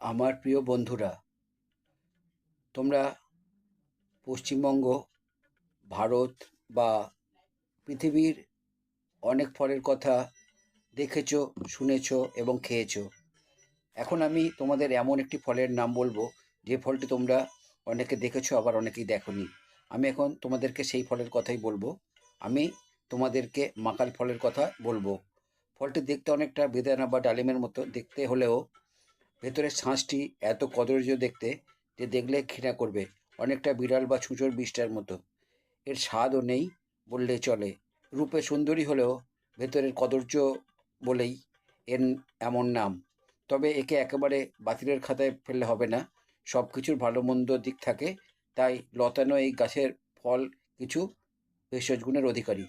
আমার প্রিয় বন্ধুরা, তোমরা পশ্চিমবঙ্গ, ভারত বা পৃথিবীর অনেক ফলের কথা দেখেছ, শুনেছো এবং খেয়েছো। এখন আমি তোমাদের এমন একটি ফলের নাম বলব, যে ফলটি তোমরা অনেকে দেখেছ, আবার অনেকেই দেখোনি। আমি এখন তোমাদেরকে সেই ফলের কথাই বলব। আমি তোমাদেরকে মাকাল ফলের কথা বলব। ফলটি দেখতে অনেকটা বেদানা বা ডালিমের মতো, দেখতে হলেও ভেতরের শাঁসটি এত কদর্য দেখতে যে দেখলে ঘৃণা করবে, অনেকটা বিড়াল বা ছুঁচোর বিষটার মতো। এর স্বাদও নেই বললে চলে। রূপে সুন্দরী হলেও ভেতরের কদর্য বলেই এর এমন নাম। তবে একে একেবারে বাতিলের খাতায় ফেললে হবে না। সব কিছুর ভালো মন্দ দিক থাকে, তাই লতানো এই গাছের ফল কিছু ভেষজ গুণের অধিকারী।